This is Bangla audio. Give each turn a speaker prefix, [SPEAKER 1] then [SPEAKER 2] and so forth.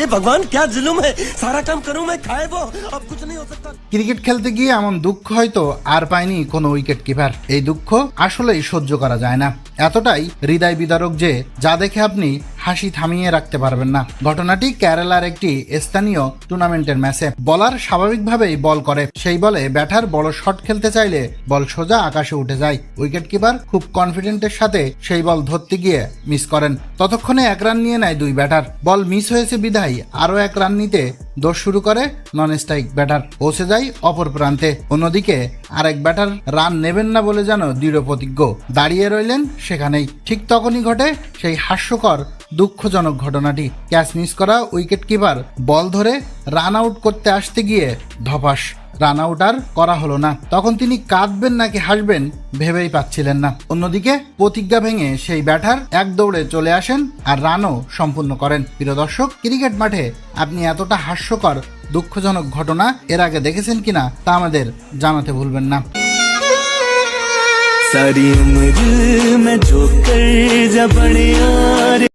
[SPEAKER 1] हे भगवान क्या जुलुम है सारा काम करूं मैं खाए वो अब कुछ नहीं हो सकता
[SPEAKER 2] ক্রিকেট খেলতে গিয়ে এমন দুঃখ হয়তো আর পায়নি কোনো উইকেট কিপার এই দুঃখ আসলেই সহ্য করা যায় না এতটাই হৃদয় বিদারক যে যা দেখে আপনি হাসি থামিয়ে রাখতে পারবেন না। ঘটনাটি কেরালার একটি স্থানীয় টুর্নামেন্টের ম্যাচে। বলার স্বাভাবিকভাবেই বল করে। সেই বলে ব্যাটার বড় শট খেলতে চাইলে বল সোজা আকাশে উঠে যায়। উইকেট কিপার খুব কনফিডেন্টের সাথে সেই বল ধরতে গিয়ে মিস করেন। ততক্ষণে এক রান নিয়ে নেয় দুই ব্যাটার বল মিস হয়েছে বিধায় আরও এক রান নিতে দোষ শুরু করে নন স্ট্রাইক ব্যাটার পৌঁছে যায় অপর প্রান্তে। অন্যদিকে আরেক ব্যাটার রান নেবেন না বলে যেন দৃঢ় প্রতিজ্ঞ। দাঁড়িয়ে রইলেন সেখানেই। ঠিক তখনই ঘটে সেই হাস্যকর দুঃখজনক ঘটনাটি ক্যাচ মিস করা উইকেট কিপার বল ধরে রান আউট করতে আসতে গিয়ে ধপাস রান আউট আর করা হলো না তখন তিনি কাঁদবেন নাকি হাসবেন ভেবেই পাচ্ছিলেন না অন্যদিকে প্রতিজ্ঞা ভেঙে সেই ব্যাটার এক দৌড়ে চলে আসেন আর রানও সম্পূর্ণ করেন প্রিয় দর্শক ক্রিকেট মাঠে আপনি এতটা হাস্যকর দুঃখজনক ঘটনা এর আগে দেখেছেন কিনা তা আমাদের জানাতে ভুলবেন না
[SPEAKER 3] सारी उम्र मैं जो कर जा बड़े यार